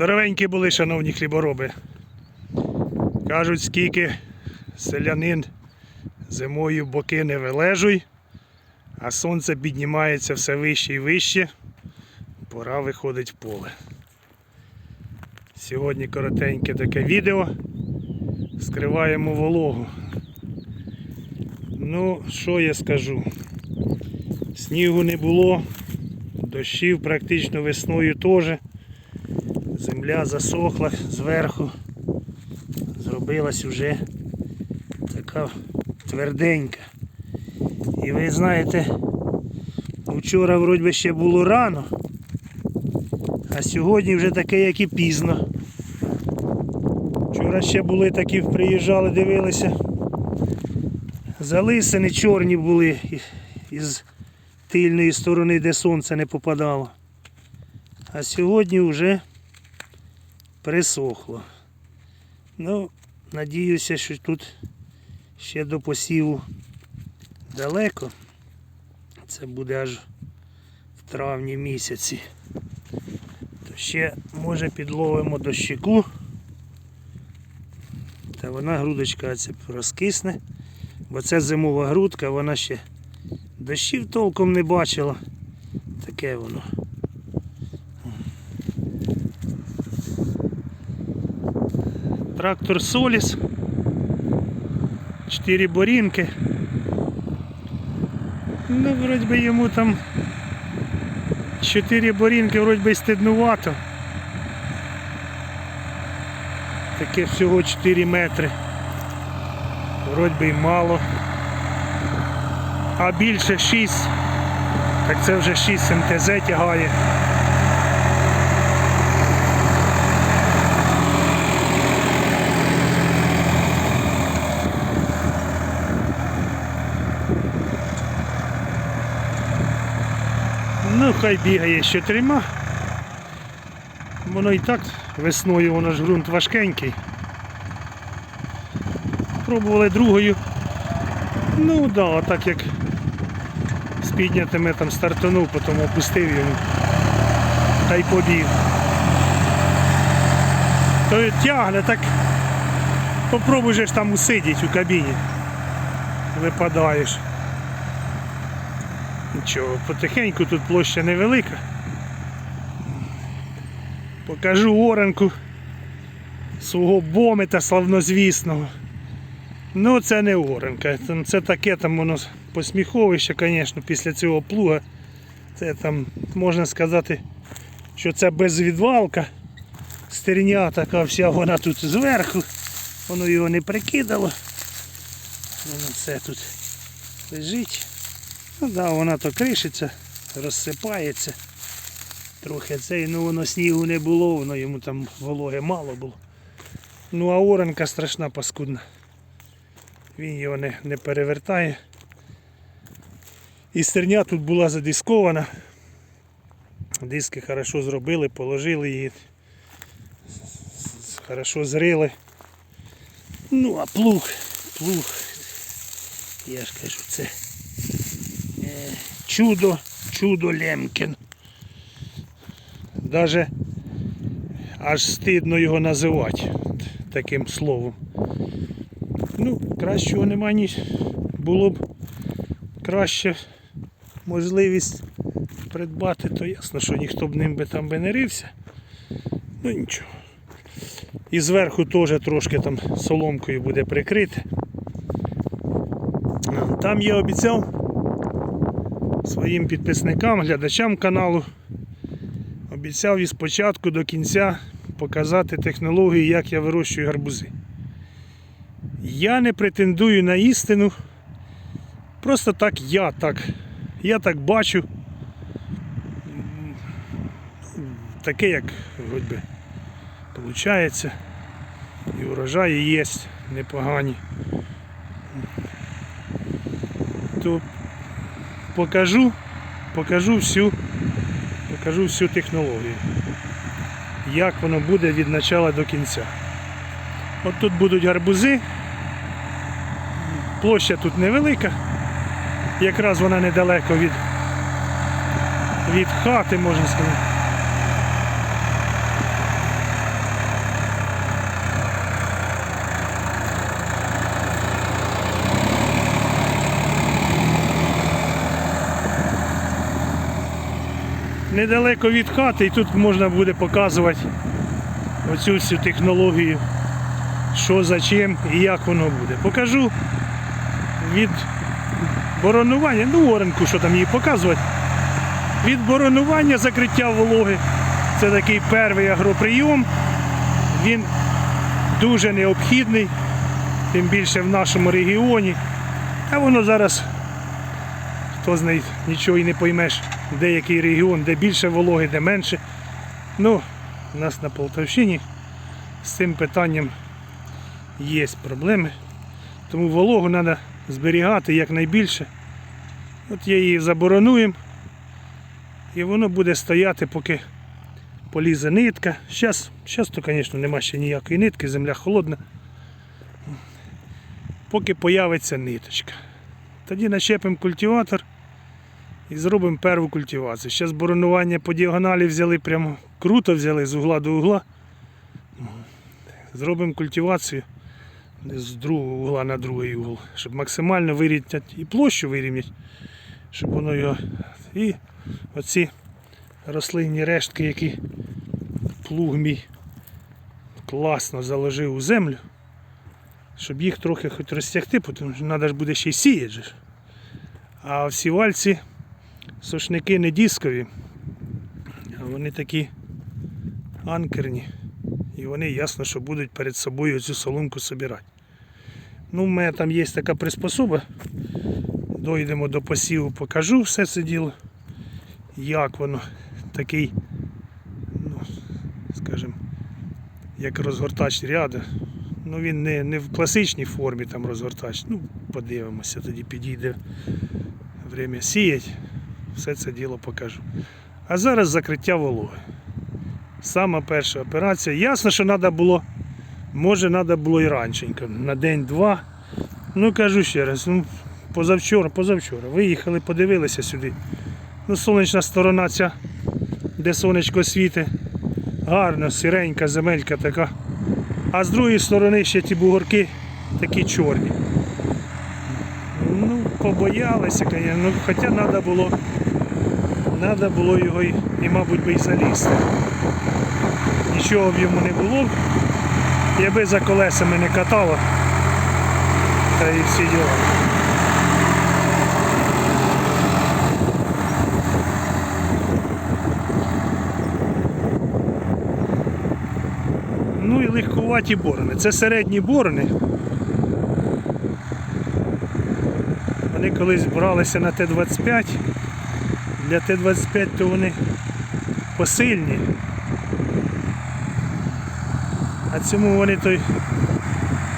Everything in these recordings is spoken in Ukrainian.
Здоровенькі були, шановні хлібороби. Кажуть, скільки селянин зимою боки не вилежуй, а сонце піднімається все вище і вище. Пора виходить в поле. Сьогодні коротеньке таке відео. Скриваємо вологу. Ну, що я скажу? Снігу не було, дощів практично весною теж. Земля засохла зверху, зробилась уже така тверденька. І ви знаєте, вчора вроді ще було рано, а сьогодні вже таке, як і пізно. Вчора ще були такі, приїжджали, дивилися. Залисини чорні були із тильної сторони, де сонце не попадало. А сьогодні вже присохло. Ну, надіюся, що тут ще до посіву далеко. Це буде аж в травні місяці. То ще може підловимо дощику. Та вона грудочка ця розкисне, бо це зимова грудка, вона ще дощів толком не бачила. Таке воно. Трактор Соліс. Чотири борінки. Ну, вроді би йому там чотири борінки вроді би стиднувато. Таке всього 4 метри. Вроді би й мало. А більше 6. Так це вже 6 МТЗ тягає. Ну, хай бігає з чотирма. Воно і так весною, воно ж ґрунт важкенький. Пробували другою. Ну да, так як з піднятими там стартанув, потім опустив йому. Та й побіг. То тягне, так попробуй же ж там усидіти у кабіні. Випадаєш. Нічого, потихеньку тут площа невелика. Покажу оранку свого бомета славнозвісного. Ну це не оранка. Це таке там воно посміховище, звісно, після цього плуга. Це там можна сказати, що це безвідвалка. Стерня така вся вона тут зверху. Воно його не прикидало. Воно все тут лежить. Ну да, вона то кришиться, розсипається. Трохи цей, ну воно снігу не було, воно йому там вологи мало було. Ну а оранка страшна паскудна. Він його не, не перевертає. І стерня тут була задискована. Диски хорошо зробили, положили її. Хорошо зрили. Ну а плуг, плуг. Я ж кажу, це чудо, чудо Лемкін. Даже аж стидно його називати таким словом. Ну, кращого нема ні. Було б краще можливість придбати, то ясно, що ніхто б ним би там би не рився. Ну нічого. І зверху теж трошки там соломкою буде прикрите. Там я обіцяв своїм підписникам, глядачам каналу. Обіцяв із початку до кінця показати технологію, як я вирощую гарбузи. Я не претендую на істину. Просто так я так. Я так бачу. Таке, як хоч би, виходить. І урожаї є непогані. То покажу, покажу всю, покажу всю технологію. Як воно буде від початку до кінця. От тут будуть гарбузи. Площа тут невелика. Якраз вона недалеко від, від хати, можна сказати. Недалеко від хати, і тут можна буде показувати оцю всю технологію, що за чим і як воно буде. Покажу від боронування, ну оренку, що там їй показувати. Від боронування закриття вологи. Це такий перший агроприйом. Він дуже необхідний, тим більше в нашому регіоні. А воно зараз, хто з неї нічого і не поймеш, де який регіон, де більше вологи, де менше. Ну, у нас на Полтавщині з цим питанням є проблеми. Тому вологу треба зберігати якнайбільше. От я її заборонуємо. І воно буде стояти, поки полізе нитка. Зараз, зараз то, звісно, нема ще ніякої нитки, земля холодна. Поки появиться ниточка. Тоді начепимо культиватор і зробимо перву культивацію. Зараз боронування по діагоналі взяли прямо круто взяли з угла до угла. Зробимо культивацію з другого угла на другий угол, щоб максимально вирівняти і площу вирівняти, щоб воно його. І оці рослинні рештки, які плуг мій класно заложив у землю, щоб їх трохи хоч розтягти, тому що треба ж буде ще й сіяти. А всі вальці сушники не дискові, а вони такі анкерні. І вони ясно, що будуть перед собою цю соломку собирати. Ну, в мене там є така приспособа. Дойдемо до посіву, покажу все це діло. Як воно такий, ну, скажімо, як розгортач ряду. Ну він не, не в класичній формі там розгортач. Ну, подивимося, тоді підійде время сіять. Все це діло покажу. А зараз закриття вологи. Сама перша операція. Ясно, що треба було, може треба було і ранченько, на день-два. Ну кажу ще раз, ну, позавчора, позавчора. Виїхали, подивилися сюди. Ну, сонячна сторона ця, де сонечко світить. Гарно, сіренька, земелька така. А з другої сторони ще ті бугорки такі чорні. Побоялися, ну, хоча треба було, треба було його і, мабуть, би і залізти. Нічого б йому не було, якби за колесами не катало. Та і всі діла. Ну і легкуваті борони. Це середні борони. Вони колись бралися на Т-25. Для Т-25 то вони посильні. А цьому вони той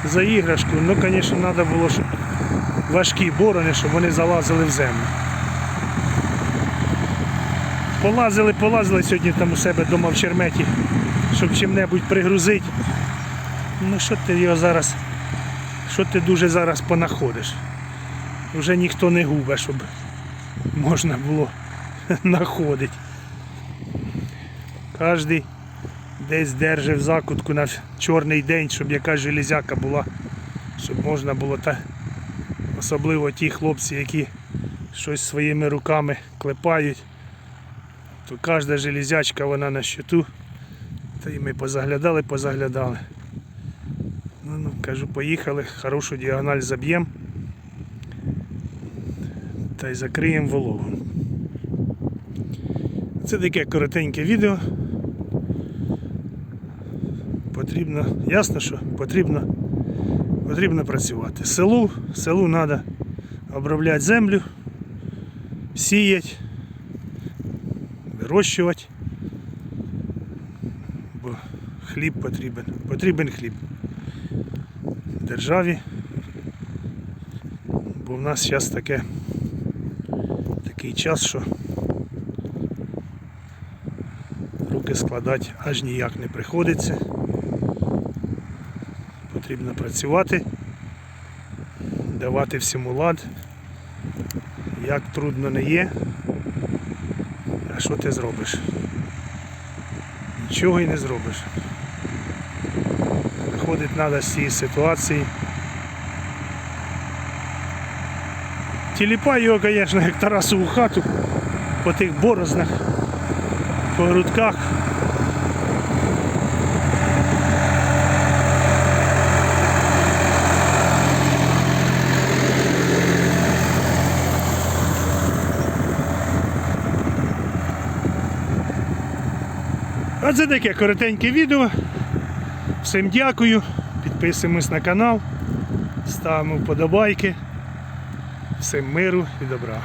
за іграшку, ну, звісно, треба було, щоб важкі борони, щоб вони залазили в землю. Полазили, полазили сьогодні там у себе вдома в черметі, щоб чим-небудь пригрузити. Ну що ти його зараз, що ти дуже зараз понаходиш? Вже ніхто не губе, щоб можна було знаходити. Кожний десь держив закутку на чорний день, щоб якась железяка була, щоб можна було та особливо ті хлопці, які щось своїми руками клепають, то кожна железячка вона на щиту. Та і ми позаглядали, позаглядали. Ну, ну, кажу, поїхали, хорошу діагональ заб'ємо та й закриємо вологу. Це таке коротеньке відео. Потрібно, ясно, що потрібно, потрібно працювати. Селу, селу треба обробляти землю, сіяти, вирощувати, бо хліб потрібен, потрібен хліб державі, бо в нас зараз таке такий час, що руки складати аж ніяк не приходиться. Потрібно працювати, давати всьому лад. Як трудно не є, а що ти зробиш? Нічого і не зробиш. Виходить треба з цієї ситуації. Тіліпай його, звісно, як Тарасову хату по тих борознах. по грудках. Оце таке коротеньке відео. Всім дякую. Підписуємось на канал, ставимо вподобайки. Всім миру і добра.